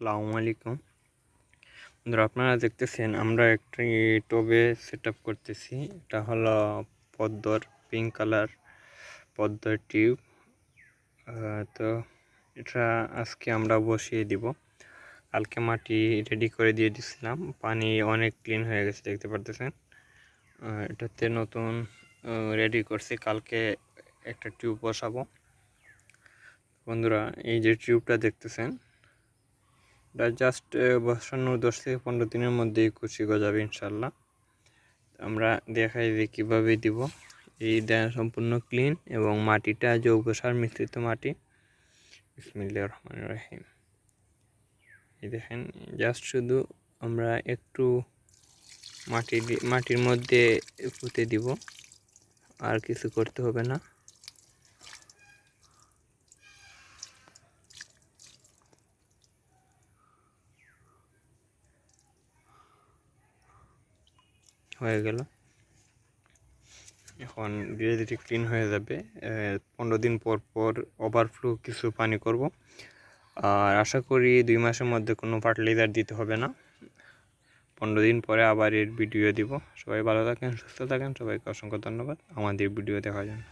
আসসালামু আলাইকুম। বন্ধুরা, আপনারা দেখতেছেন আমরা একটি টবে সেট করতেছি। এটা হলো পদ্মর পিঙ্ক কালার পদ্মর টিউব তো এটা আজকে আমরা বসিয়ে দিব। কালকে মাটি রেডি করে দিয়ে দিছিলাম। পানি অনেক ক্লিন হয়ে গেছে, দেখতে পারতেছেন। এটাতে নতুন রেডি করছি। কালকে একটা টিউব বসাবো। বন্ধুরা, এই যে টিউবটা দেখতেছেন এটা জাস্ট বসানোর দশ থেকে পনেরো দিনের মধ্যেই কুচি গজাবে ইনশাল্লাহ। আমরা দেখাই যে কীভাবে দিব। এই সম্পূর্ণ ক্লিন এবং মাটিটা জৈব সার মিশ্রিত মাটি। বিসমিল্লাহ রহমান রাহিম। এই দেখেন জাস্ট শুধু আমরা একটু মাটি মাটির মধ্যে পুঁতে দিব। আর কিছু করতে হবে না। হয়ে গেল। এখন ধীরে ধীরে ক্লিন হয়ে যাবে। পনেরো দিন পর পর ওভারফ্লো কিছু পানি করব। আর আশা করি দুই মাসের মধ্যে কোনো ফার্টিলাইজার দিতে হবে না। পনেরো দিন পরে আবার এর ভিডিও দিব। সবাই ভালো থাকেন, সুস্থ থাকেন। সবাইকে অসংখ্য ধন্যবাদ। আমাদের ভিডিও দেখার জন্য